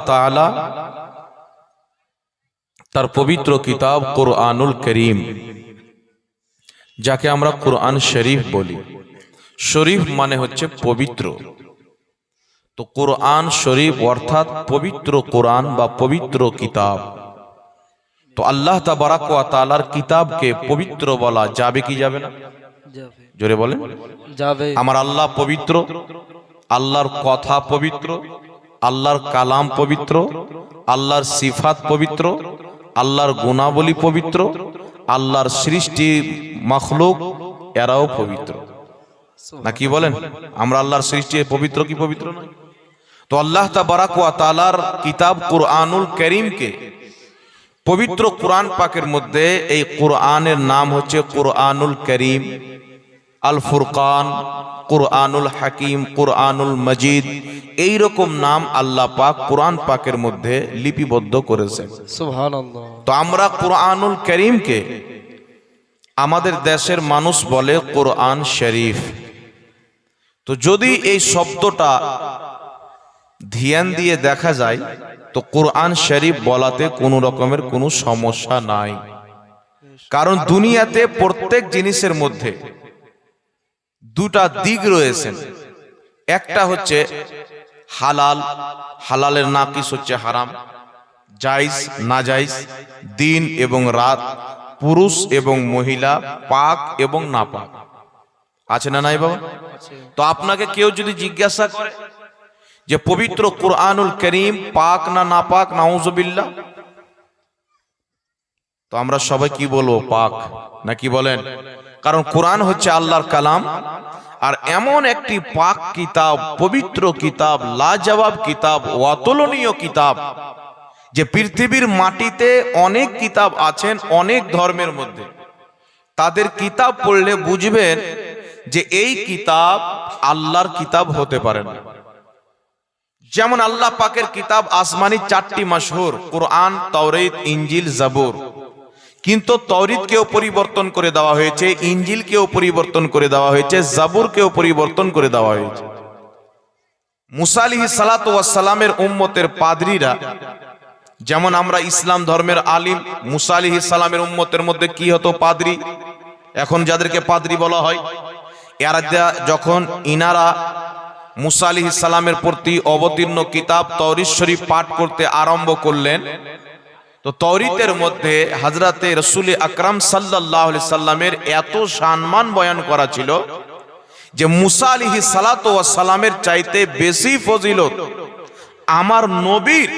তাআলা তার পবিত্র কিতাব কোরআনুল করিম যাকে আমরা কোরআন শরীফ বলি। শরীফ মানে হচ্ছে পবিত্র। তো কোরআন শরীফ অর্থাৎ পবিত্র কোরআন বা পবিত্র কিতাব। তো আল্লাহ তাবারাক ওয়া তাআলার কিতাবকে পবিত্র বলা যাবে কি যাবে না? জোরে বলেন। যাবে। আমার আল্লাহ পবিত্র আল্লাহর কথা পবিত্র আল্লাহর কালাম পবিত্র, আল্লাহর সিফাত পবিত্র, আল্লাহর গুণাবলী পবিত্র, আল্লাহর সৃষ্টি মখলুক, এরাও পবিত্র। না কি বলেন? আমরা আল্লাহর সৃষ্টি, পবিত্র কি পবিত্র নয়? তো আল্লাহ তাবারাক ওয়া তাআলার কিতাব কুরআনুল করিমকে পবিত্র কোরআন পাকের মধ্যে এই কোরআনের নাম হচ্ছে কোরআনুল করিম। আল ফুরকান কোরআনুল হাকিম কোরআনুল মজিদ এই রকম নাম আল্লাহ পাক কোরআন পাকের মধ্যে লিপিবদ্ধ করেছেন সুবহানাল্লাহ। তো আমরা কোরআনুল করিমকে আমাদের দেশের মানুষ বলে কোরআন শরীফ। তো যদি এই শব্দটা ধ্যান দিয়ে দেখা যায় তো কোরআন শরীফ বলাতে কোনো রকমের কোনো সমস্যা নাই। কারণ দুনিয়াতে প্রত্যেক জিনিসের মধ্যে দুটা দিক রয়েছেন। একটা হচ্ছে হালাল, হালালের নাকিস হচ্ছে হারাম। জাইজ না জাইজ দিন এবং রাত, পুরুষ এবং মহিলা, পাক এবং না পাক আছে না নাই বাবা? তো আপনাকে কেউ যদি জিজ্ঞাসা করে যে পবিত্র কোরআনুল করিম পাক না না পাক নাউজবিল্লা তো আমরা সবাই কি বলব, পাক? না কি বলেন? কারণ কোরআন হচ্ছে আল্লাহর কালাম, আর এমন একটি পাক কিতাব, পবিত্র কিতাব, লাজবাব কিতাব, অতুলনীয় কিতাব, যে পৃথিবীর মাটিতে অনেক কিতাব আছেন অনেক ধর্মের মধ্যে। তাদের কিতাব পড়লে বুঝবেন যে এই কিতাব আল্লাহর কিতাব হতে পারে না। যেমন আল্লাহ পাকের কিতাব আসমানি চারটি মাসহুর কোরআন তৌরিত ইঞ্জিল জাবুর। কিন্তু তৌরিদকেও পরিবর্তন করে দেওয়া হয়েছে ইঞ্জিলকেও পরিবর্তন করে দেওয়া হয়েছে জাবুরকেও পরিবর্তন করে দেওয়া হয়েছে। মুসালিহি সালাত সালামের উম্মতের পাদরিরা, যেমন আমরা ইসলাম ধর্মের আলিম মুসালিহি সালামের উম্মতের মধ্যে কি হতো পাদরি? এখন যাদেরকে পাদরি বলা হয়, এরা যখন ইনারা মুসা সালামের প্রতি অবতীর্ণ কিতাব তৌরিদ শরীফ পাঠ করতে আরম্ভ করলেন তো তৌরিতের মধ্যে হাজরাতে রসুল আকরাম সাল্লাহ সাল্লামের এত সম্মান বয়ান করা ছিল যে মুসা আলিহি সালাত সালামের চাইতে বেশি ফজিলত আমার নবীর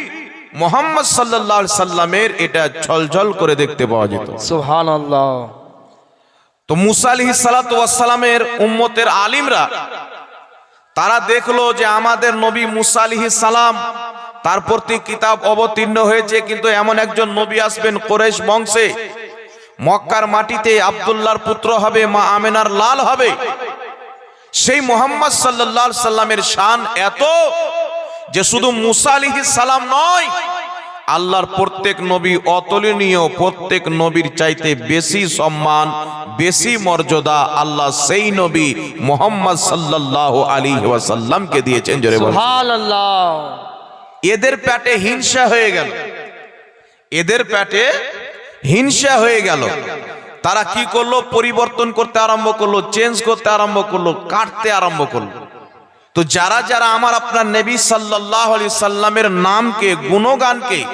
মোহাম্মদ সাল্লাহ সাল্লামের এটা ঝলঝল করে দেখতে পাওয়া যেত। সুবহানাল্লাহ। তো মুসা আলিহি সালামের উম্মতের আলিমরা তারা দেখল যে আমাদের নবী মুসা আলিহি সালাম তার প্রতি কিতাব অবতীর্ণ হয়েছে, কিন্তু এমন একজন নবী আসবেন কোরেশ বংশে। মক্কার মাটিতে আব্দুল্লাহর পুত্র হবে, মা আমেনার লাল হবে। সেই মোহাম্মদ সাল্লাহ সাল্লামের শান এত যে শুধু মুসা আলিহি সালাম নয়, আল্লাহর প্রত্যেক নবী অতুলনীয়, প্রত্যেক নবীর চাইতে বেশি সম্মান, বেশি মর্যাদা আল্লাহ সেই নবী মোহাম্মদ সাল্লাহ আলী ওয়াসাল্লামকে দিয়েছেন। জোরে এদের পেটে হিংসা হয়ে গেল। এদের পেটে হিংসা হয়ে গেল। তারা কি করল? পরিবর্তন করতে আরম্ভ করল চেঞ্জ করতে আরম্ভ করল কাটতে আরম্ভ করল। তো যারা যারা আমার আপনার নবী সাল্লাহ আলি সাল্লামের নামকে গুণগানকে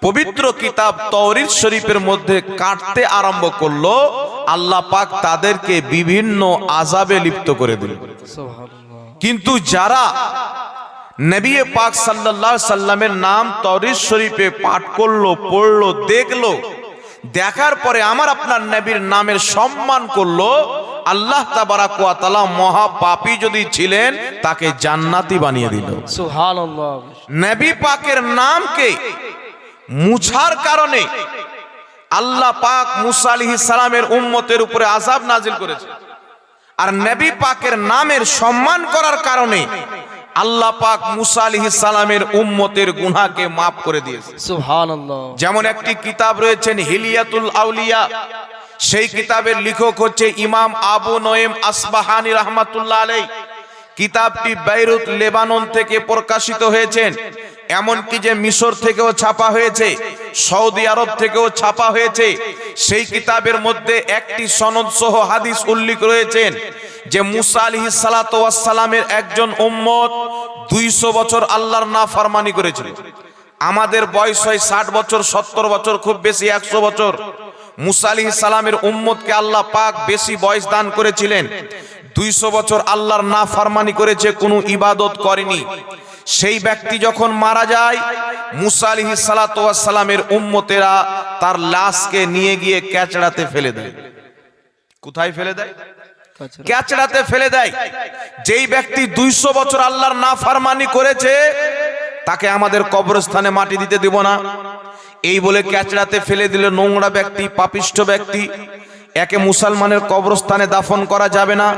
পবিত্র কিতাব তৌরিদ শরীফের মধ্যে কাটতে আরম্ভ করল আল্লাহ পাক তাদেরকে বিভিন্ন আজাবে লিপ্ত করে দিল। সুবহানাল্লাহ। কিন্তু যারা নবী পাক সাল্লাল্লাহু আলাইহি সাল্লামের নাম তরিস শরীফে পাঠ করল পড়ল দেখল। দেখার পরে আমার আপনার নবীর নামের সম্মান করল। আল্লাহ তাবারাক ওয়া তাআলা মহা পাপী যদি ছিলেন তাকে জান্নাতি বানিয়ে দিল। সুবহানাল্লাহ। নবী পাকের নামকে মুছার কারণে আল্লাহ পাক মুসা আলাইহিস সালামের উম্মতের উপরে আযাব নাজিল করেছে। আর নবী পাকের নামের সম্মান করার কারণে আল্লাহ পাক মুসা আলাইহিস সালামের উম্মতের গুনাহকে মাফ করে দিয়েছে। সুবহানাল্লাহ। যেমন একটি কিতাব রয়েছেন হিলিয়াতুল আউলিয়া সেই কিতাবের লেখক হচ্ছে ইমাম আবু নয়েম আসবাহানি রহমাতুল্লাহ আলাই কিতাবটি বেইরুত লেবানন থেকে প্রকাশিত হয়েছেন এমনকি যে মিশর থেকেও ছাপা হয়েছে সৌদি আরব থেকেও ছাপা হয়েছে সেই কিতাবের মধ্যে একটি সনদ সহ হাদিস উল্লেখ রয়েছেন যে মুসা আলিহি সালামের একজন উম্মত দুইশো বছর আল্লাহর না ফারমানি করেছিল। আমাদের বয়স হয় ষাট বছর, সত্তর বছর, খুব বেশি একশো বছর। মুসা আলিহি সালামের উম্মতকে আল্লাহ পাক বেশি বয়স দান করেছিলেন। দুইশো বছর আল্লাহর না ফারমানি করেছে, কোনো ইবাদত করেনি। সেই ব্যক্তি যখন মারা যায়, মুসা আলিহি সালামের উম্মতেরা তার লাশকে নিয়ে গিয়ে ক্যাচড়াতে ফেলে দেয়। কোথায় ফেলে দেয়। ক্যাচড়াতে ফেলে দেয়। যেই ব্যক্তি দুইশো বছর আল্লাহর না ফারমানি করেছে, তাকে আমাদের কবরস্থানে মাটি দিতে দেব না। এই বলে ক্যাচড়াতে ফেলে দিল নোংরা ব্যক্তি, পাপিষ্ঠ ব্যক্তি। একে মুসলমানের কবরস্থানে দাফন করা যাবে না,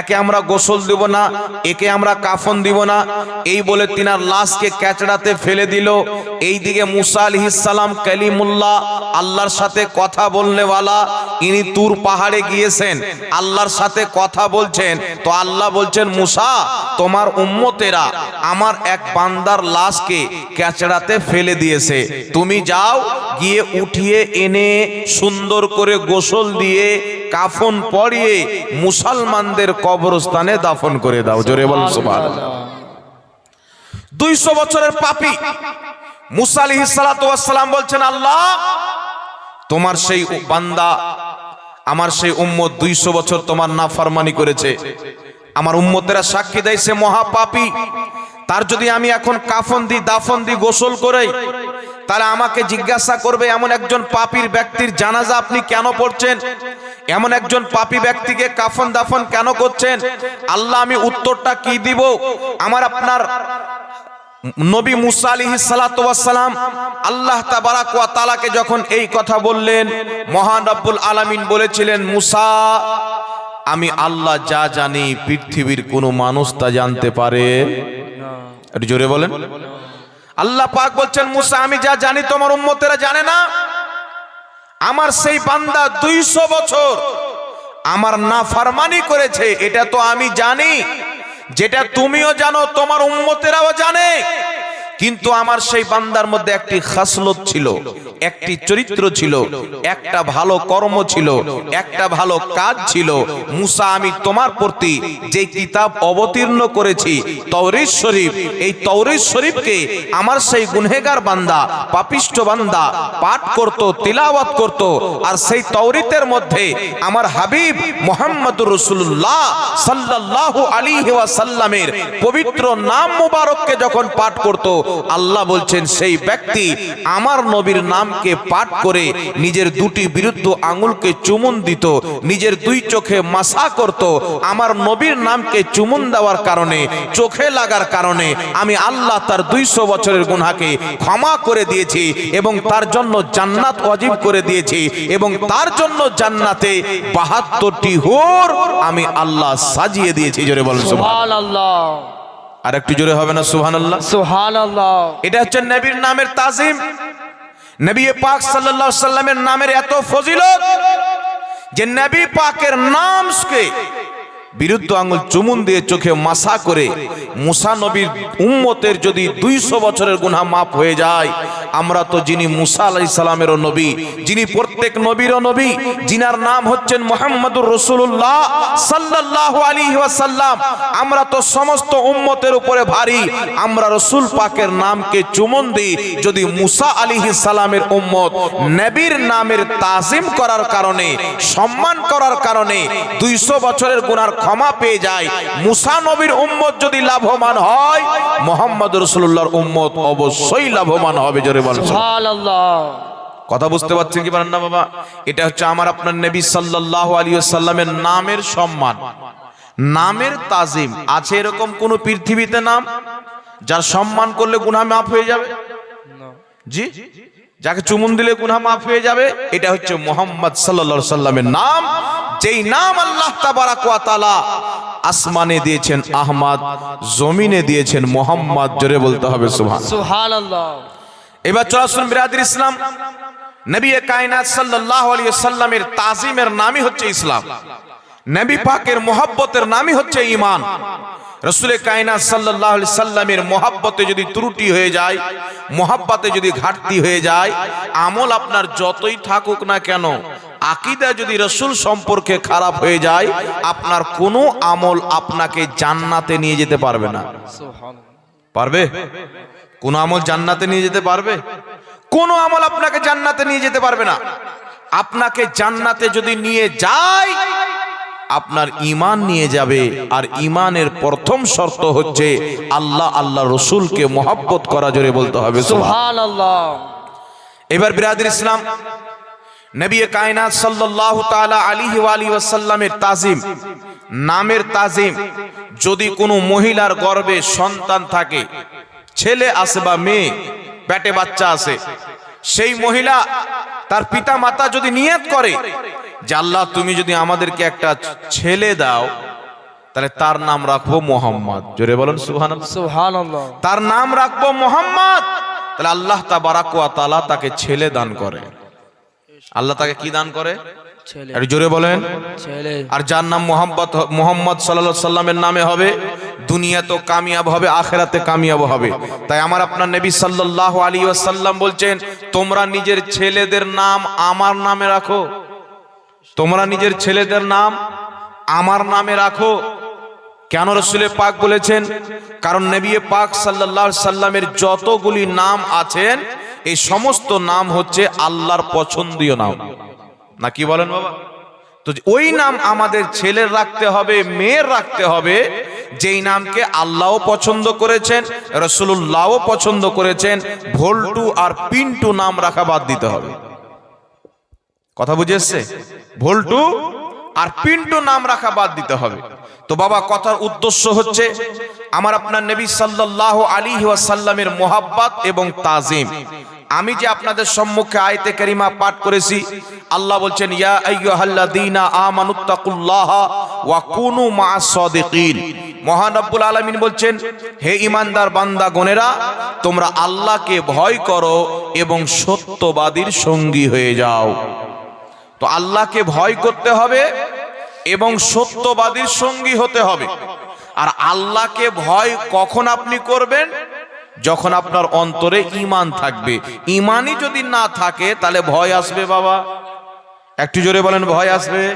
একে আমরা গোসল দিব না, একে আমরা কাফন দিব না। এই বলে তিনার লাশকে ক্যাচড়াতে ফেলে দিল। এই দিকে মুসা আলহিসাল্লাম কালিমুল্লাহ, আল্লাহর সাথে কথা বলনেওয়ালা ইনি তুর পাহাড়ে গিয়েছেন, আল্লাহর সাথে কথা বলছেন। তো আল্লাহ বলছেন, মুসা, তোমার উম্মতেরা আমার এক বান্দার লাশকে ক্যাচড়াতে ফেলে দিয়েছে। তুমি যাও, গিয়ে উঠিয়ে এনে সুন্দর করে গোসল দিয়ে কাফন পরিয়ে মুসলমানদের কবরস্থানে দাফন করে দাও। জোরে বল দুইশো বছরের পাপি মুসা সালাম বলছেন, আল্লাহ, তোমার সেই বান্দা, আমার সেই উম্মত দুইশো বছর তোমার না ফারমানি করেছে। আমার উম্মতেরা সাক্ষী দেয়, সে মহাপাপী। তার যদি আমি এখন কাফন দি দাফন দি গোসল করে তাহলে আমাকে জিজ্ঞাসা করবে এমন একজন পাপীর ব্যক্তির জানাজা আপনি কেন পড়ছেন? এমন একজন পাপী ব্যক্তিকে কাফন, দাফন কেন করছেন? আল্লাহ, আমি উত্তরটা কি দিব? আমার আপনার নবী মুসা আলিহি সালাম আল্লাহ তাআলাকে যখন এই কথা বললেন, মহান রব্বুল আলামিন বলেছিলেন, মুসা আমি আল্লাহ যা জানি পৃথিবীর কোনো মানুষ তা জানতে পারে। জোরে বলেন। আল্লাহ পাক বলছেন, মুসা, আমি যা জানি তোমার উম্মতেরা জানে না। আমার সেই বান্দা দুইশো বছর আমার না ফারমানি করেছে, এটা তো আমি জানি। যেটা তুমিও জানো, তোমার উম্মতেরাও জানে। কিন্তু আমার সেই বান্দার মধ্যে একটি খাসলত ছিল, একটি চরিত্র ছিল, একটা ভালো কর্ম ছিল, একটা ভালো কাজ ছিল। মুসা, আমি তোমার প্রতি যে কিতাব অবতীর্ণ করেছি তৌরিস শরীফ, এই তৌরিস শরীফকে আমার সেই গুনহেগার বান্দা, পাপিষ্ট বান্দা পাঠ করত, তিলাওয়াত করত, আর সেই তৌরিতের মধ্যে আমার হাবিব মোহাম্মদুর রসুল্লাহ সাল্লাল্লাহু আলী ওয়াসাল্লামের পবিত্র নাম মুবারককে যখন পাঠ করত আল্লাহ বলছেন, সেই ব্যক্তি আমার নবীর নামকে পাঠ করে নিজের দুটি বিরুদ্ধ আঙুলকে চুমুন দিত, নিজের দুই চোখে মাসা করত। আমার নবীর নামকে চুমুন দেওয়ার কারণে, চোখে লাগার কারণে আমি আল্লাহ তার দুইশো বছরের গুনাকে ক্ষমা করে দিয়েছি এবং তার জন্য জান্নাত অজীব করে দিয়েছি এবং তার জন্য জান্নাতে বাহাত্তরটি হোর আমি আল্লাহ সাজিয়ে দিয়েছি, জোরে আল্লাহ আর একটু জোরে হবে না সুহান আল্লাহ সুহান আল্লাহ এটা হচ্ছে নবীর নামের তাজিম। নবী পাক সাল্লাল্লাহু সাল্লামের নামের এত ফজিলত যে নবী পাকের নামকে বিরুদ্ধ আঙ্গুল চুমুন দিয়ে চোখে মাসা করে মুসা নবীর উম্মতের যদি দুইশো বছরের গুনাহ মাফ হয়ে যায়, আমরা তো যিনি মুসা আলাইহিস সালামেরও নবী, যিনি প্রত্যেক নবীরও নবী, যিনার নাম হচ্ছেন মোহাম্মদুর রসুল্লাহ সাল্লাল্লাহু আলাইহি ওয়াসাল্লাম, আমরা তো সমস্ত উম্মতের উপরে ভারী, আমরা রসুল পাকের নামকে চুমন দিই, যদি মুসা আলিহি সালামের উম্মত নবীর নামের তাজিম করার কারণে, সম্মান করার কারণে দুইশো বছরের গুনার ক্ষমা পেয়ে যায়। মুসা নবীর উম্মত যদি লাভবান হয় মোহাম্মদ রসুল্লাহর উম্মত অবশ্যই লাভবান হবে জোরে বল কথা বুঝতে পারছেন কি পারেন না বাবা? এটা হচ্ছে আমার আপনার নবী সাল্লাল্লাহু আলাইহি সাল্লামের নামের সম্মান। নামের তাজিম। আছে এরকম কোন পৃথিবীতে নাম? যার সম্মান করলে গুনাহ মাফ হয়ে যাবে? না। জি? যাকে চুমুন দিলে গুনাহ মাফ হয়ে যাবে এটা হচ্ছে মোহাম্মদ আলাইহি সাল্লামের নাম। যেই নাম আল্লাহ তাবারাক ওয়া তাআলা আসমানে দিয়েছেন আহমদ জমিনে দিয়েছেন মোহাম্মদ জোরে বলতে হবে সুহান এবার চলে আসুন বিরাদির ইসলাম। নবী কায়নাত সাল্লাল্লাহু আলাইহি সাল্লামের তাজিমের নামই হচ্ছে ইসলাম। নবী পাকের মোহাব্বতের নামই হচ্ছে ঈমান। রসুলে কায়না সাল্লাহ সাল্লামের মহাব্বতে যদি ত্রুটি হয়ে যায়, মোহাব্বতে যদি ঘাটতি হয়ে যায়, আমল আপনার যতই থাকুক না কেন, আকিদা যদি রসুল সম্পর্কে খারাপ হয়ে যায়, আপনার কোনো আমল আপনাকে জান্নাতে নিয়ে যেতে পারবে না। পারবে? কোন আমল জান্নাতে নিয়ে যেতে পারবে? কোন আমল আপনাকে জান্নাতে নিয়ে যেতে পারবে না। আপনাকে জান্নাতে যদি নিয়ে যায় আপনার ইমান নিয়ে যাবে। আর ইমানের প্রথম শর্ত হচ্ছে আল্লাহ আল্লাহ রসুলকে মোহাব্বত করা জোরে বলতে হবে এবার বিরাদির ইসলাম নবী কায়নাত সাল্লাল্লাহু তাআলা আলাইহি ওয়া আলিহি ওয়াসাল্লামের তাজিম। নামের তাজিম যদি কোনো মহিলার গর্ভে সন্তান থাকে ছেলে আছে বা মেয়ে পেটে বাচ্চা আছে সেই মহিলা তার পিতা মাতা যদি নিয়ত করে যে আল্লাহ তুমি যদি আমাদেরকে একটা ছেলে দাও তাহলে তার নাম রাখব মোহাম্মদ। জোরে বলুন সুহান সুবহানাল্লাহ। তার নাম রাখব মোহাম্মদ। তাহলে আল্লাহ তা বারাকুয়া তালা তাকে ছেলে দান করে। আল্লাহ তাকে কি দান করে? ছেলে। জোরে বলেন। আর যার নাম মোহাম্মদ মোহাম্মদ সাল্লাল্লাহু সাল্লামের নামে হবে দুনিয়া তো কামিয়াব হবে আখেরাতে কামিয়াব হবে। তাই আমার আপনার নবী সাল্লাল্লাহু আলী ওয়াসাল্লাম বলছেন তোমরা নিজের ছেলেদের নাম আমার নামে রাখো। তোমরা নিজের ছেলেদের নাম আমার নামে রাখো। কেন রসুলে পাক বলেছেন? কারণ নবী পাক সাল্লাল্লাহু সাল্লামের যতগুলি নাম আছেন এই সমস্ত নাম হচ্ছে আল্লাহর পছন্দীয় নাম। না কি বলেন বাবা? তো ওই নাম আমাদের ছেলের রাখতে হবে, মেয়ের রাখতে হবে, যেই নামকে আল্লাহও পছন্দ করেছেন রসুল্লাহও পছন্দ করেছেন, ভোল্টু আর পিন্টু নাম রাখা বাদ দিতে হবে। কথা বুঝে এসছে? ভোল্টু আর পিন্টু নাম রাখা বাদ দিতে হবে। তো বাবা, কথার উদ্দেশ্য হচ্ছে, আমার আপনার নবী সাল্লাল্লাহু আলাইহি ওয়াসাল্লামের মোহাব্বত এবং তাজিম। আমি যে আপনাদের সম্মুখে আয়তে কারিমা পাঠ করেছি, আল্লাহ বলছেন, ইয়া আইয়ুহাল্লাযীনা আমানুত্তাকুল্লাহ ওয়া কুনু মা'আস সাদিকিন। মহান আলামিন বলছেন, হে ইমানদার বান্দা গনেরা তোমরা আল্লাহকে ভয় করো এবং সত্যবাদীর সঙ্গী হয়ে যাও। তো আল্লাহকে ভয় করতে হবে এবং সত্যবাদীর সঙ্গী হতে হবে। আর আল্লাহকে ভয় কখন আপনি করবেন? যখন আপনার অন্তরে ইমান থাকবে ইমানই যদি না থাকে, তাহলে ভয় আসবে বাবা। একটু জোরে বলেন, ভয় আসবে?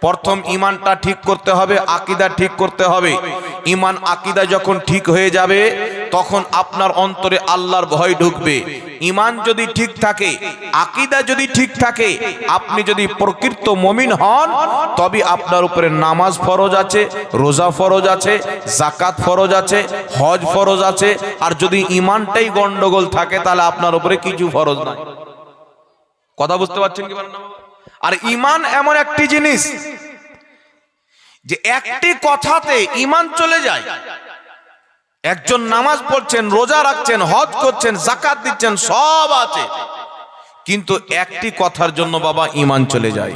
প্রথম ইমানটা ঠিক করতে হবে, আকিদা ঠিক করতে হবে। ইমান আকিদা যখন ঠিক হয়ে যাবে তখন আপনার অন্তরে আল্লাহর ভয় ঢুকবে ইমান যদি ঠিক থাকে, আকিদা যদি ঠিক থাকে, আপনি যদি প্রকৃত মমিন হন, তবে আপনার উপরে নামাজ ফরজ আছে, রোজা ফরজ আছে জাকাত ফরজ আছে, হজ ফরজ আছে, আর যদি ইমানটাই গন্ডগোল থাকে, তাহলে আপনার উপরে কিছু ফরজ নাই কথা বুঝতে পারছেন কি? আর ইমান এমন একটি জিনিস যে একটি কথাতে ইমান চলে যায় একজন নামাজ পড়ছেন, রোজা রাখছেন, হজ করছেন জাকাত দিচ্ছেন, সব আছে। কিন্তু একটি কথার জন্য বাবা ইমান চলে যায়।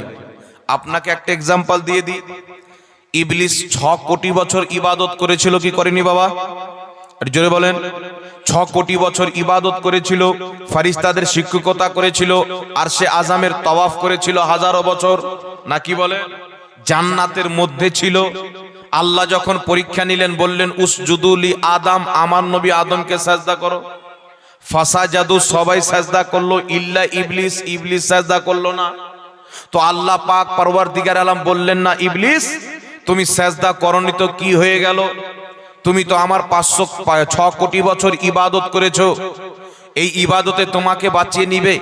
আপনাকে একটা এক্সাম্পল দিয়ে দিই। ইবলিস ছ কোটি বছর ইবাদত করেছিল কি করেনি বাবা? জোরে বলেন। ছ কোটি বছর ইবাদত করেছিল ফারিস্তাদের শিক্ষকতা করেছিল, আর সে আজামের তওয়াফ করেছিল হাজারো বছর। নাকি বলে? জান্নাতের মধ্যে ছিল আল্লাহ যখন পরীক্ষা নিলেন, বললেন উসজুদুলি আদাম, আমার নবী আদমকে সাজদা করো। ফাসা জাদু সবাই সাজদা করল, ইল্লা ইবলিস ইবলিস সাজদা করল না। তো আল্লাহ পাক পরওয়ার দিগার আলম বললেন, না, ইবলিস, তুমি সাজদা করনি তো কি হয়ে গেল? তুমি তো আমার পাঁচশো ছ কোটি বছর ইবাদত করেছ। এই ইবাদতে তোমাকে বাঁচিয়ে নিবে।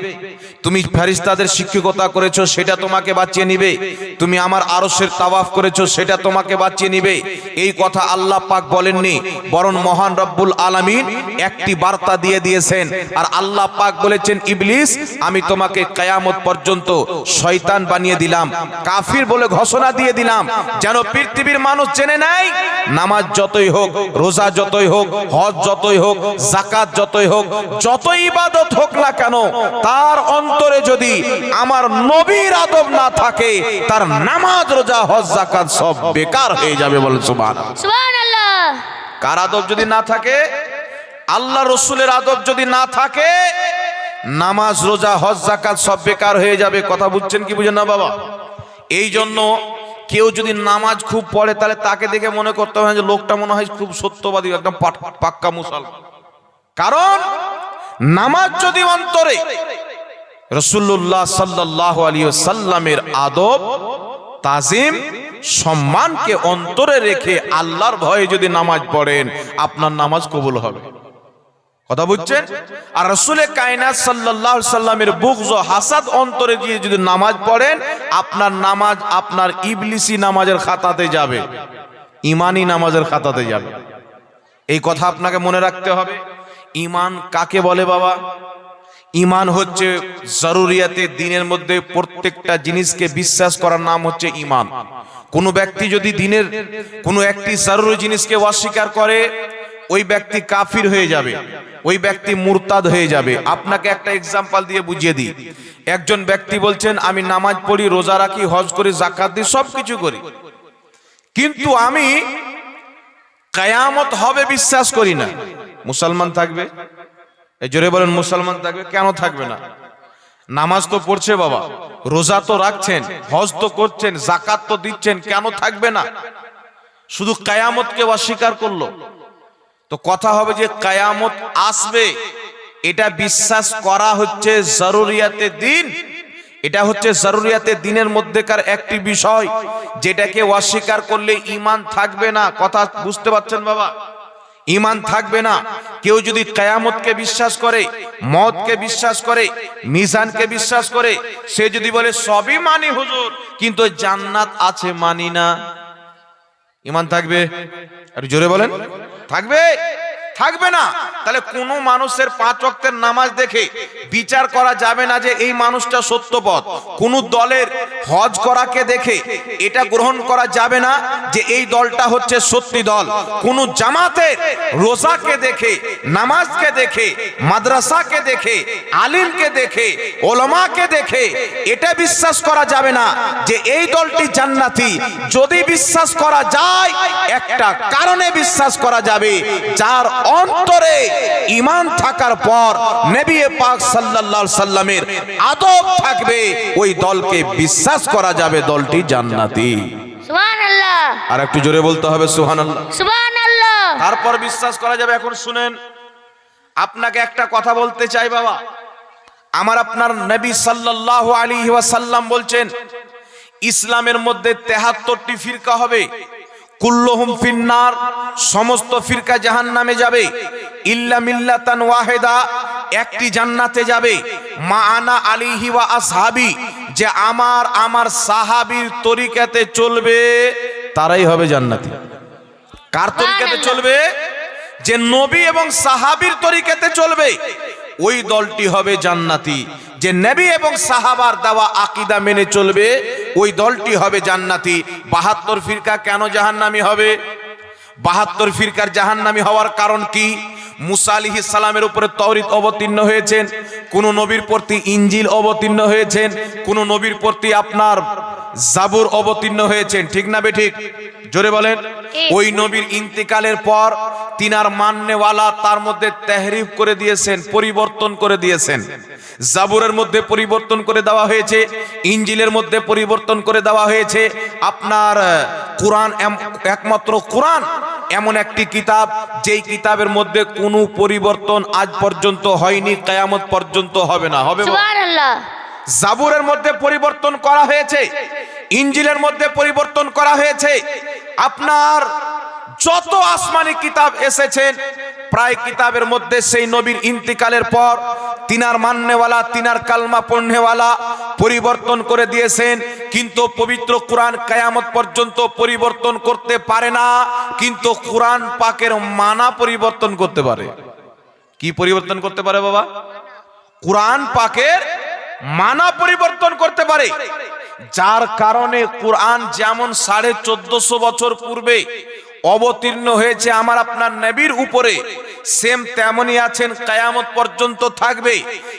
তুমি ফেরিস্তাদের শিক্ষকতা করেছ, সেটা তোমাকে বাঁচিয়ে নিবে। তুমি আমার আরশের তাওয়াফ করেছ, সেটা তোমাকে বাঁচিয়ে নিবে। এই কথা আল্লাহ পাক বলেননি, বরং মহান রব্বুল আলামিন একটি বার্তা দিয়ে দিয়েছেন। আর আল্লাহ পাক বলেছেন, ইবলিস, আমি তোমাকে কায়ামত পর্যন্ত শয়তান বানিয়ে দিলাম, কাফির বলে ঘোষণা দিয়ে দিলাম। যেন পৃথিবীর মানুষ জেনে নেয়, নামাজ যতই হোক, রোজা যতই হোক, হজ যতই হোক জাকাত যতই হোক, যত ইবাদত হোক না কেন তার অন্তরে যদি আমার নবীর আদব না থাকে তার নামাজ রোজা হজ জাকাত সব বেকার হয়ে যাবে বলে সুবহান সুবহানাল্লাহ। কার আদব যদি না থাকে? আল্লাহ রসুলের আদব যদি না থাকে নামাজ রোজা হজ জাকাত সব বেকার হয়ে যাবে। কথা বুঝছেন কি বুঝেন না বাবা? এই জন্য কেউ যদি নামাজ খুব পড়ে তাহলে তাকে দেখে মনে করতে হয় যে লোকটা মনে হয় খুব সত্যবাদী একদম পাক্কা মুসলমান। কারণ নামাজ যদি অন্তরে রসুল্লাহ সাল্লাহ আলিয় সাল্লামের আদব, তাজিম, সম্মানকে অন্তরে রেখে আল্লাহর ভয়ে যদি নামাজ পড়েন, আপনার নামাজ কবুল হবে। কথা বুঝছেন? আর রসুলের কায়নাত সাল্লাহ সাল্লামের বুকজ হাসাদ অন্তরে দিয়ে যদি নামাজ পড়েন, আপনার নামাজ আপনার ইবলিসি নামাজের খাতাতে যাবে। ইমানি নামাজের খাতাতে যাবে। এই কথা আপনাকে মনে রাখতে হবে। ইমান কাকে বলে বাবা? ইমান হচ্ছে জরুরিয়াতে দিনের মধ্যে প্রত্যেকটা জিনিসকে বিশ্বাস করার নাম হচ্ছে ইমান। কোনো ব্যক্তি যদি দিনের কোনো একটি জরুরি জিনিসকে অস্বীকার করে, ওই ব্যক্তি কাফির হয়ে যাবে, ওই ব্যক্তি মুরতাদ হয়ে যাবে। আপনাকে একটা এক্সাম্পল দিয়ে বুঝিয়ে দিই। একজন ব্যক্তি বলছেন, আমি নামাজ পড়ি, রোজা রাখি, হজ করি জাকাত দিই সব কিছু করি। কিন্তু আমি কায়ামত হবে বিশ্বাস করি না। মুসলমান থাকবে? জোরে বলেন, মুসলমান থাকবে? কেন থাকবে না? নামাজ তো পড়ছে বাবা, রোজা তো রাখছেন, হজ তো করছেন জাকাত তো দিচ্ছেন, কেন থাকবে না? শুধু কায়ামতকে অস্বীকার করল। তো কথা হবে যে কায়ামত আসবে, এটা বিশ্বাস করা হচ্ছে জরুরিয়াতে দিন। এটা হচ্ছে জরুরিয়াতে দিনের মধ্যেকার একটি বিষয়, যেটাকে অস্বীকার করলে ইমান থাকবে না। কথা বুঝতে পারছেন বাবা? ইমান থাকবে না। কেউ যদি কেয়ামতকে বিশ্বাস করে মদকে বিশ্বাস করে, মিজানকে বিশ্বাস করে, সে যদি বলে, সবই মানি হুজুর, কিন্তু জান্নাত আছে মানি না। ইমান থাকবে? আর জোরে বলেন। থাকবে? থাকবে না। তাহলে কোন মানুষের পাঁচ ওয়াক্তের নামাজ দেখে বিচার করা যাবে না যে এই মানুষটা সত্যপথ। কোন দলের হজ করাকে দেখে এটা গ্রহণ করা যাবে না যে এই দলটা হচ্ছে সত্যি দল। কোন জামাতের রোজাকে দেখে, নামাজকে দেখে, মাদ্রাসাকে দেখে, আলিমকে দেখে, ওলমাকে দেখে এটা বিশ্বাস করা যাবে না যে এই দলটি জান্নাতি। যদি বিশ্বাস করা যায়, একটা কারণে বিশ্বাস করা যাবে, যার অন্তরে ইমান থাকার পর নবী পাক সাল্লাল্লাহু সাল্লামের আদব থাকবে ওই দলকে বিশ্বাস করা যাবে দলটি জান্নাতি। সুবহান আল্লাহ আর একটু জোরে বলতে হবে সুবহানাল্লাহ। সুবহান আল্লাহ তারপর বিশ্বাস করা যাবে এখন শুনেন। আপনাকে একটা কথা বলতে চাই বাবা। আমার আপনার নবী সাল্লাল্লাহু আলাইহি ওয়াসাল্লাম বলছেন ইসলামের মধ্যে তেহাত্তরটি ফিরকা হবে। কুল্লুহুম ফিন্নার সমস্ত ফিরকা জাহান নামে যাবে। ইল্লা মিল্লাতান ওয়াহেদা একটি জান্নাতে যাবে। মা আনা আলিহি ওয়া আসহাবি যে আমার আমার সাহাবীর তরিকাতে চলবে তারাই হবে জান্নাতি। কার তরিকাতে চলবে? যে নবী এবং সাহাবীর তরিকাতে চলবে। ওই দলটি হবে জান্নাতি। যে নেবি এবং সাহাবার দেওয়া আকিদা মেনে চলবে, ওই দলটি হবে জান্নাতি। বাহাত্তর ফিরকা কেন জাহান্নামি হবে? বাহাত্তর ফিরকার জাহান্নামি হওয়ার কারণ কি? মুসা আলিহি সালামের উপরে তৌরিত অবতীর্ণ হয়েছেন কোন নবীর প্রতি ইঞ্জিল অবতীর্ণ হয়েছেন কোন নবীর প্রতি আপনার জাবুর অবতীর্ণ হয়েছেন ঠিক না বে ঠিক? জোরে বলেন ওই নবীর ইন্তিকালের পর তিনার মান্যওয়ালা তার মধ্যে তেহরিফ করে দিয়েছেন পরিবর্তন করে দিয়েছেন। জাবুরের মধ্যে পরিবর্তন করে দেওয়া হয়েছে ইঞ্জিলের মধ্যে পরিবর্তন করে দেওয়া হয়েছে। আপনার কোরআন একমাত্র কোরআন এমন একটি কিতাব যেই কিতাবের মধ্যে কোনো পরিবর্তন আজ পর্যন্ত হয়নি কেয়ামত পর্যন্ত হবে না। হবে জাবুরের মধ্যে পরিবর্তন করা হয়েছে ইঞ্জিলের মধ্যে পরিবর্তন করা হয়েছে। আপনার যত আসমানি কিতাব এসেছেন, প্রায় কিতাবের মধ্যে সেই নবীর ইন্তিকালের পর তিনার মান্যওয়ালা, তিনার কালমা পণ্যওয়ালা পরিবর্তন করে দিয়েছেন। কিন্তু পবিত্র কোরআন কায়ামত পর্যন্ত পরিবর্তন করতে পারে না, কিন্তু কোরআন পাকের মানা পরিবর্তন করতে পারে। কি পরিবর্তন করতে পারে বাবা? কোরআন পাকের মানা পরিবর্তন করতে পারে। যার কারণে কোরআন যেমন সাড়ে চোদ্দশো বছর পূর্বে অবতীর্ণ হয়েছে আমার আপনার নবীর উপরে। সেম তেমনই আছেন, কায়ামত পর্যন্ত থাকবে।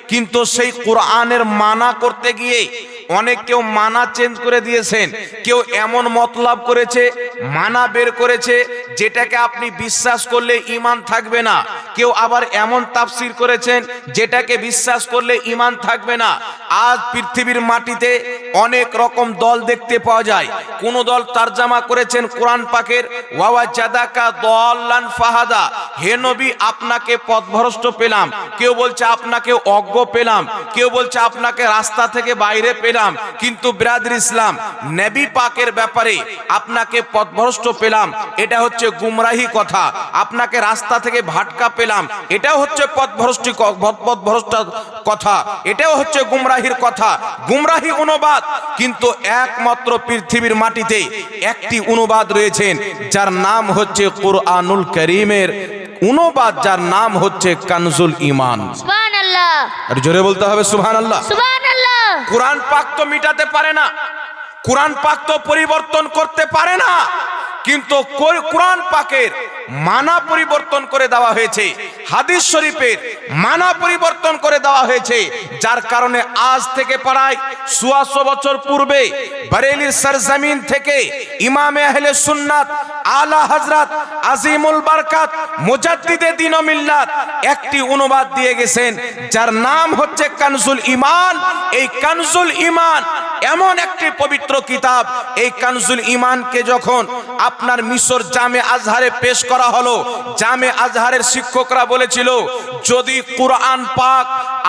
কিন্তু সেই কোরআনের মানা করতে গিয়ে অনেক কেউ মানা চেঞ্জ করে দিয়েছেন। কেউ এমন মতলাব করেছে, মানা বের করেছে, যেটাকে আপনি বিশ্বাস করলে ইমান থাকবে না। কেউ আবার এমন তাফসির করেছেন, যেটাকে বিশ্বাস করলে ইমান থাকবে না। আজ পৃথিবীর মাটিতে অনেক রকম দল দেখতে পাওয়া যায়। কোন দল তারজামা করেছেন কোরআন পাকের, ওয়াওয়া জাদাকা দল্লান ফাহাদা। হে নবী, আপনাকে পথভ্রষ্ট পেলাম। কেউ বলছে, আপনাকে অজ্ঞ পেলাম। কেউ বলছে, আপনাকে রাস্তা থেকে বাইরে পেলাম। কিন্তু ব্রাদর ইসলাম, নবী পাকের ব্যাপারে আপনাকে পথভ্রষ্ট পেলাম, এটা হচ্ছে গুমরাহি কথা, আপনাকে রাস্তা থেকে ভাটকা পেলাম, এটাও হচ্ছে পথভ্রষ্টি পথভ্রষ্ট কথা, এটাও হচ্ছে গুমরাহির কথা, গুমরাহি অনুবাদ, কিন্তু একমাত্র পৃথিবীর মাটিতে একটি অনুবাদ রয়েছেন, যার নাম হচ্ছে কোরআনুল করিমের অনুবাদ যার নাম হচ্ছে কানজুল ইমান আর জোরে বলতে হবে সুহান আল্লাহ কোরআন পাক তো মিটাতে পারে না। কোরআন পাক তো পরিবর্তন করতে পারে না, কিন্তু কোরআন পাকের মানা পরিবর্তন করে দেওয়া হয়েছে, হাদিস শরীফের মানা পরিবর্তন করে দেওয়া হয়েছে, যার কারণে আজ থেকে প্রায় সুয়াশো বছর পূর্বে বরেলির সরজমিন থেকে ইমামে আহলে সুন্নাত আলা হজরত আজিমুল বারকাত মুজাদ্দিদে দিন মিল্লাত একটি অনুবাদ দিয়ে গেছেন, যার নাম হচ্ছে কানজুল ইমান এই কানজুল ইমান এমন একটি পবিত্র কিতাব এই কানজুল ইমানকে যখন আপনার মিশর জামে আজহারে পেশ করা হলো জামে আজহারের শিক্ষকরা বলেছিল যদি কোরআন পাক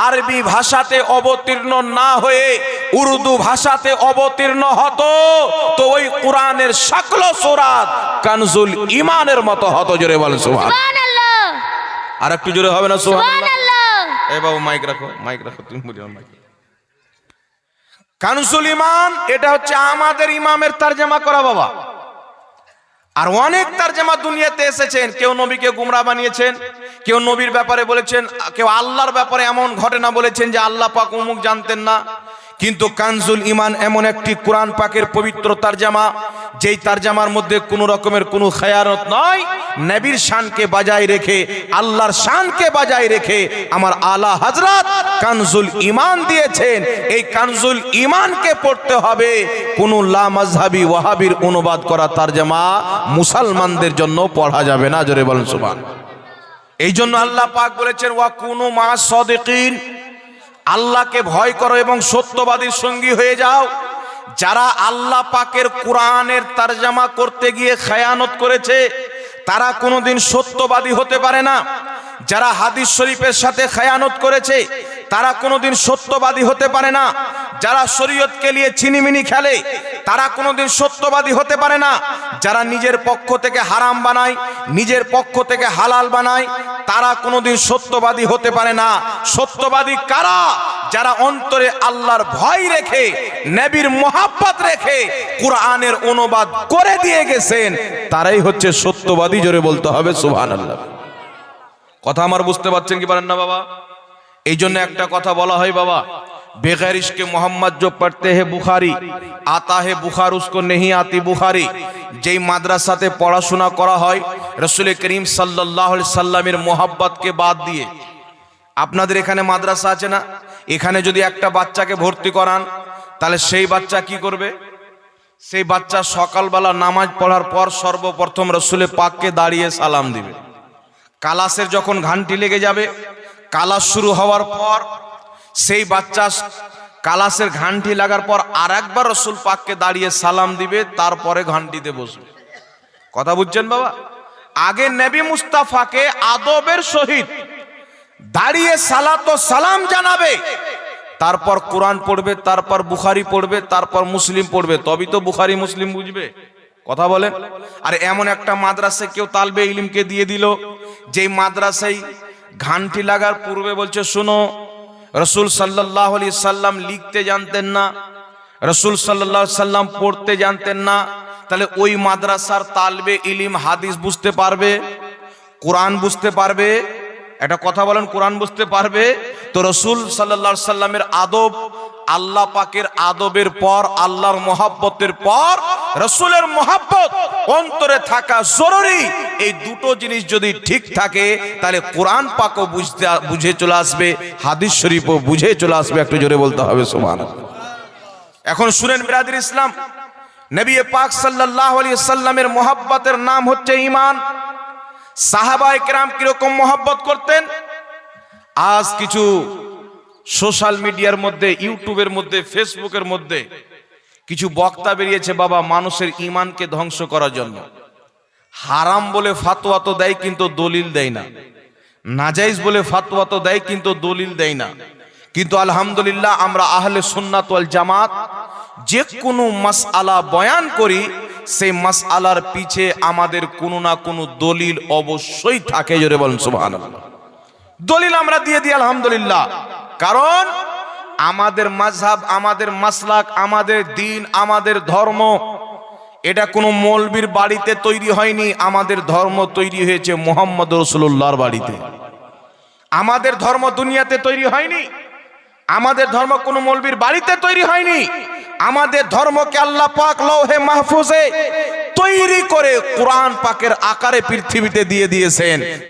আরবি ভাষাতে অবতীর্ণ না হয়ে উর্দু ভাষাতে অবতীর্ণ হতো তো ওই কোরআনের সকল সুরাত কানজুল ইমানের মতো হতো। জোরে বলেন আল্লাহ আর একটু জোরে হবে না আল্লাহ এ বাবু মাইক রাখো মাইক রাখো তুমি বলি মাইক কানসুল ইমান এটা হচ্ছে আমাদের ইমামের তারজামা করা বাবা। আর অনেক তারজামা দুনিয়াতে এসেছেন, কেউ নবীকে গুমরা বানিয়েছেন, কেউ নবীর ব্যাপারে বলেছেন, কেউ আল্লাহর ব্যাপারে এমন ঘটনা বলেছেন যে আল্লাহ পাক উমুক জানতেন না। কিন্তু কানজুল ইমান এমন একটি কোরআন পাকের পবিত্র তারজামা, যেই তারজামার মধ্যে কোনো রকমের কোনো খেয়ারত নয়। নবীর শানকে বাজায় রেখে, আল্লাহর শানকে বাজায় রেখে আমার আলা হজরত কানজুল ইমান দিয়েছেন। এই কানজুল ইমানকে পড়তে হবে। কোন লা মাজহাবি ওয়াহাবির অনুবাদ করা তারজামা মুসলমানদের জন্য পড়া যাবে না, জোরে বলেন সুবহান এই জন্য আল্লাহ পাক বলেছেন, ওয়া কুনু মা সদিকিন। আল্লাহকে ভয় করো এবং সত্যবাদীর সঙ্গী হয়ে যাও। যারা আল্লাহ পাকের কোরআনের তারজামা করতে গিয়ে খায়ানত করেছে, তারা কোনোদিন সত্যবাদী হতে পারে না। যারা হাদিস শরীফের সাথে খায়ানত করেছে, তারা কোনোদিন সত্যবাদী হতে পারে না। যারা শরীয়তকে নিয়ে ছিনিমিনি খেলে, তারা কোনোদিন সত্যবাদী হতে পারে না। যারা নিজের পক্ষ থেকে হারাম বানায়, নিজের পক্ষ থেকে হালাল বানায়, তারা কোনোদিন সত্যবাদী হতে পারে না। সত্যবাদী কারা? যারা অন্তরে আল্লাহর ভয় রেখে, নবীর মোহাব্বত রেখে কোরআনের অনুবাদ করে দিয়ে গেছেন, তারাই হচ্ছে সত্যবাদী জোরে বলতে হবে, সুবহানাল্লাহ। কথা আমার বুঝতে পারছেন কি পারেন না বাবা? এই জন্য একটা কথা বলা হয় বাবা बेगैर इसके मोहम्मद जो पढ़ते हैं बुखारी आता है बुखार उसको नहीं आती बुखारी যেই মাদ্রাসাতে পড়াশোনা করা হয় রসুল করিম সাল্লাহ সাল্লামের মোহাব্বতকে বাদ দিয়ে আপনাদের এখানে মাদ্রাসা আছে না এখানে যদি একটা বাচ্চাকে ভর্তি করান তাহলে সেই বাচ্চা কি করবে সেই বাচ্চা সকালবেলা নামাজ পড়ার পর সর্বপ্রথম রসুলের পাককে দাঁড়িয়ে সালাম দিবে কালাসের যখন ঘানটি লেগে যাবে কালাস শুরু হওয়ার পর সেই বাচ্চা কালাসের ঘানটি লাগার পর আর একবার রসুল পাককে দাঁড়িয়ে সালাম দিবে, তারপরে ঘানটিতে বসবে। কথা বুঝছেন বাবা? আগে নবী মুস্তাফাকে আদবের সহিত দাঁড়িয়ে সালাত সালাম জানাবে, তারপর কোরআন পড়বে, তারপর বুখারি পড়বে, তারপর মুসলিম পড়বে। তবেই তো বুখারি, মুসলিম বুঝবে। কথা বলেন? আর এমন একটা মাদ্রাসায় কেউ তালবে ইলিমকে দিয়ে দিল, যেই মাদ্রাসায় ঘানটি লাগার পূর্বে বলছে, শোনো রসুল সাল্লাহ আলি সাল্লাম লিখতে জানতেন না, রসুল সাল্লাহ সাল্লাম পড়তে জানতেন না, তাহলে ওই মাদ্রাসার তালবে ইলিম, হাদিস বুঝতে পারবে, কোরআন বুঝতে পারবে একটা কথা বলেন, কোরআন বুঝতে পারবে? তো রসুল সাল্লা সাল্লামের আদব, আল্লাহ পাকের আদবের পর, আল্লাহর মহাব্বতের পর, রসুলের মোহাব্বত অন্তরে থাকা জরুরি। এই দুটো জিনিস যদি ঠিক থাকে, তাহলে কোরআন পাকও বুঝতে বুঝে চলে আসবে, হাদিস শরীফও বুঝে চলে আসবে, একটু জোরে বলতে হবে সোমান এখন শুনেন বিরাদির ইসলাম, নবী পাক সাল্লাহ আলী সাল্লামের মোহাব্বতের নাম হচ্ছে ইমান সাহাবাই কেরাম কীরকম মোহাব্বত করতেন? আজ কিছু সোশ্যাল মিডিয়ার মধ্যে, ইউটিউবের মধ্যে, ফেসবুকের মধ্যে কিছু বক্তা বেরিয়েছে, বাবা, মানুষের ইমানকে ধ্বংস করার জন্য। হারাম বলে ফাতোয়া তো দেয়, কিন্তু দলিল দেয় না। নাজাইজ বলে ফাতোয়া তো দেয়, কিন্তু দলিল দেয় না। কিন্তু আলহামদুলিল্লাহ, আমরা আহলে সুন্নাত জামাত যে কোনো মাসআলা বয়ান করি সেই মাসআলার পিছে আমাদের কোনো না কোনো দলিল অবশ্যই থাকে, জোরে বলেন, সুবহানাল্লাহ। দলিল আমরা দিয়ে দিই, আলহামদুলিল্লাহ। কারণ আমাদের মাযহাব, আমাদের মাসলাক, আমাদের দিন, আমাদের ধর্ম, এটা কোনো মৌলবীর বাড়িতে তৈরি হয়নি, আমাদের ধর্ম তৈরি হয়েছে মোহাম্মদ রসুল্লাহর বাড়িতে। আমাদের ধর্ম দুনিয়াতে তৈরি হয়নি, আমাদের ধর্ম কোনো মৌলবীর বাড়িতে তৈরি হয়নি আমাদের ধর্মকে আল্লাহ পাক লৌহে মাহফুজে তৈরি করে কোরআন পাকের আকারে পৃথিবীতে দিয়ে দিয়েছেন।